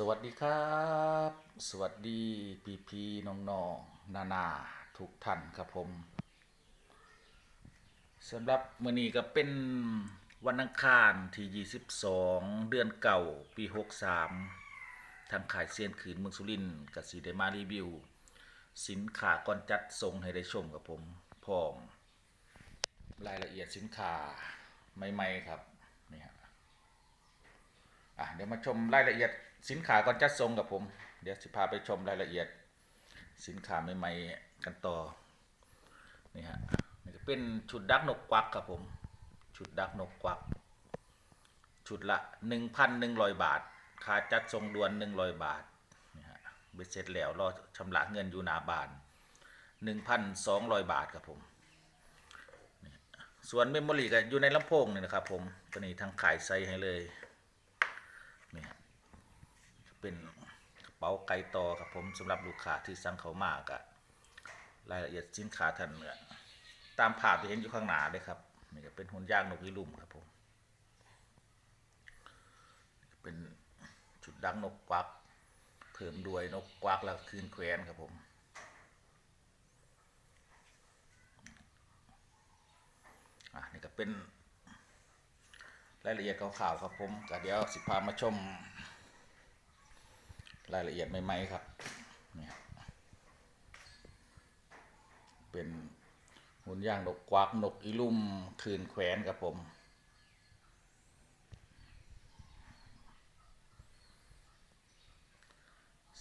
สวัสดีครับ สวัสดีพี่พี่น้องน้องนานาทุกท่านครับผมสำหรับมื้อนี้ก็เป็นวันอังคารที่ 22 เดือนเก่าปี 63 ทางขายเซียนขืนเมืองสุรินทร์กับสีได้มารีวิว สินค้าก่อนจัดส่งให้ได้ชมกับผมพร้อม รายละเอียดสินค้าใหม่ ๆ ครับนี่ฮะอะเดี๋ยวมาชมรายละเอียด สินค้าก่อนจัดส่งกับผม เดี๋ยวสิพาไปชมรายละเอียด สินค้าใหม่ๆกันต่อนี่ฮะนี่ก็เป็นชุดดักนกกวักครับผมชุดดักนกกวัก ชุดละ 1,100 บาท ค่าจัดส่งด่วน 100 บาทนี่ฮะเบ็ดเสร็จแล้วรอชำระเงินอยู่หน้าบ้าน 1,200 บาทครับผมส่วนเมมโมรี่ก็อยู่ในลำโพงนี่นะครับผมตัวนี้ทางขายไซให้เลยนี่ฮะ เป็นกระเป๋าไกต่อครับผมสำหรับลูกค้าที่สั่งเขามากอะรายละเอียดสินค้าท่านเนี่ยตามภาพที่เห็นอยู่ข้างหน้าเลยครับนี่ก็เป็นหุ่นย่างนกพิรุมครับผมเป็นชุดดังนกกวักเพิ่มด้วยนกกวักแล้วคืนแควนครับผมอะนี่ก็เป็นรายละเอียดข่าวๆครับผมก็เดี๋ยวสิพามาชม รายละเอียดใหม่ๆครับเนี่ยเป็นหุ่นย่างนกกวักนกอีลุ่มคืนแขวนครับผม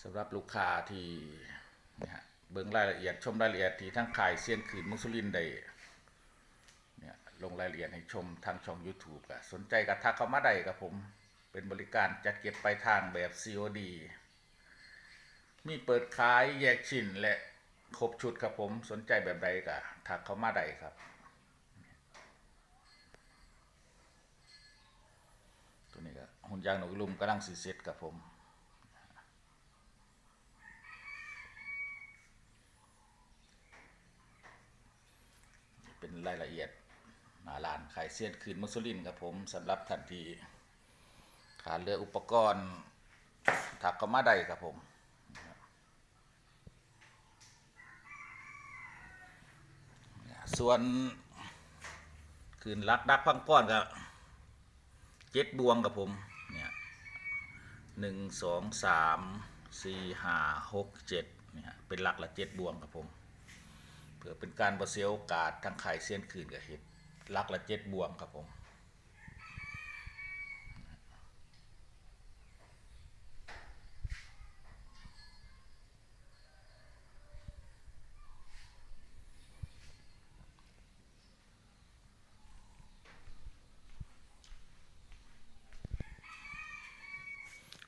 สำหรับลูกค้าที่เนี่ยเบิ่งรายละเอียดชมรายละเอียดที่ทั้งขายเซียนขืนมุสลินได้เนี่ยลงรายละเอียดให้ชมทางช่อง YouTube ก็สนใจก็ทักเข้ามาได้ครับผม เป็นบริการจัดเก็บไปลายทางแบบ COD มีเปิดขายแยกชิ้นและครบชุดครับผมสนใจแบบใดก็ทักเข้ามาได้ครับ ตัวนี้ก็หุ่นยางหนกอีลุมกำลังสีเซ็ตครับผมเป็นรายละเอียดหนาลานขายเสี้ยนคืนมุสลินครับผมสำหรับทันทีขาดเรืออุปกรณ์ถักก็มาได้ครับผม ส่วนคืนรักดักพังก้อนก็เจ็ดบวงกับผมเนี่ยหนึ่งสองสามสี่ห้าหกเจ็ดเนี่ยเป็นหลักละเจ็ดบวงกับผมเพื่อเป็นการประเสียโอกาสทางขายเส้นคืนกับเห็ดลักละเจ็ดบวงครับผม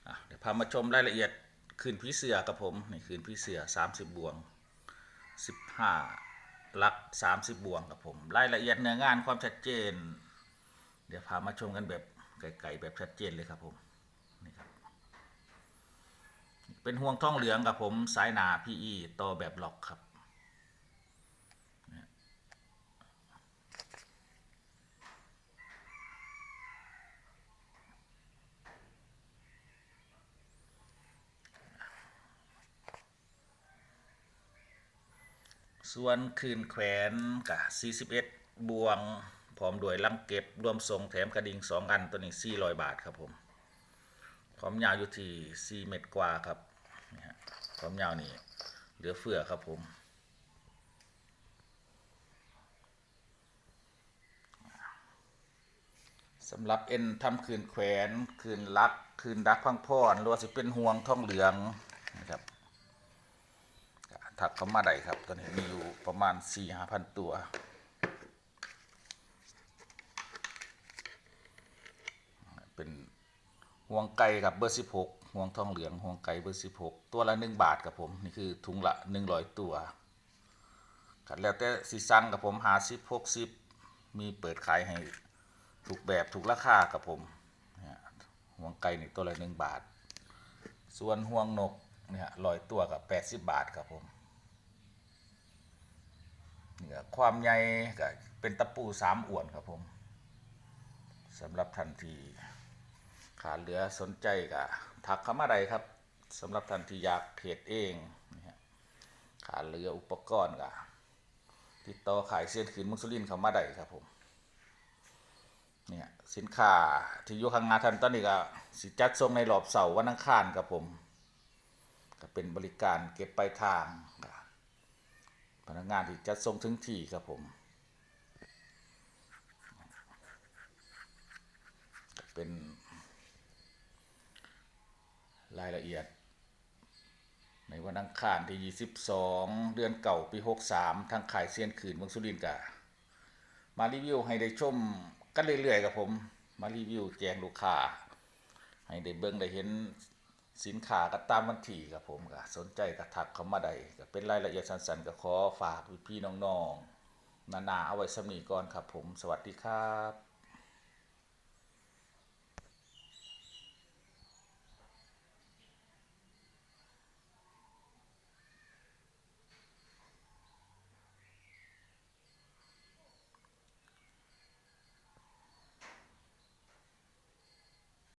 อะเดี๋ยว พามาชมรายละเอียดคืนพี่เสือกับผมนี่คืนพี่เสือ 30 บวง 15ลัก 30 บวงกับผม รายละเอียดเนื้องานความชัดเจน เดี๋ยวพามาชมกันแบบไกลๆแบบชัดเจนเลยครับผมนี่ครับเป็นห่วงท่องเหลืองกับผมสายหนาพีอีต่อแบบล็อกครับ ส่วนคืนแขวนกับ41 บวงพร้อมด้วยลังเก็บรวมทรงแถมกระดิ่ง2 อันตัวนี้400 บาทครับผมความยาวอยู่ที่4เมตรกว่าครับนี่ฮะความยาวนี่เหลือเฟือครับผมสำหรับเอ็นทำคืนแขวนคืนลักคืนดักพังพรหรือว่าสิเป็นห่วงทองเหลืองนะครับ ถักเข้ามาได้ครับ ตอนนี้มีอยู่ประมาณ4ี่ห้าพันตัวเป็นห่วงไก่กับเบอร์สิบหกห่วงทองเหลืองห่วงไก่เบอร์สิบหกตัวละหนึ่งบาทกับผมนี่คือถุงละหนึ่งร้อยตัวครับแล้วแต่สีสั่งกับผมหาสิบหกสิบมีเปิดขายให้ถูกแบบถูกราคากับผมห่วงไก่นี่ตัวละหนึ่งบาท ส่วนห่วงนกเนี่ยร้อยตัวกับแปดสิบบาทครับผม ความใหญ่ก็เป็นตะปูสามอวนครับผมสำหรับทันทีขาดเหลือสนใจก็ทักเข้ามาได้ครับสำหรับท่านทีอยากเทรดเองขาดเหลืออุปกรณ์ก็ติดต่อขายเส้นขืนมุสลินเข้ามาได้ครับผมเนี่ยสินค้าที่อยู่ข้างหน้าท่านตอนนี้ก็สิจัดส่งในรอบเสาร์วันอังคารครับผม ก็เป็นบริการเก็บปลายทางก็ พนักงานที่จัดส่งถึงที่ครับผม เป็นรายละเอียด ในวันอังคารที่ 22 เดือนเก่าปี 63 ทางขายเซียนขืนเมืองสุรินทร์กะมารีวิวให้ได้ชมกันเรื่อยๆกับผม มารีวิวแจงลูกค้าให้ได้เบิ่งได้เห็น สินค้าก็ตามมันถี่กับผมก็สนใจก็ทักเข้ามาได้ก็เป็นรายละเอียดสั้นๆก็ขอฝากพี่ๆน้องๆนานาเอาไว้สำนีก่อนครับผม สวัสดีครับ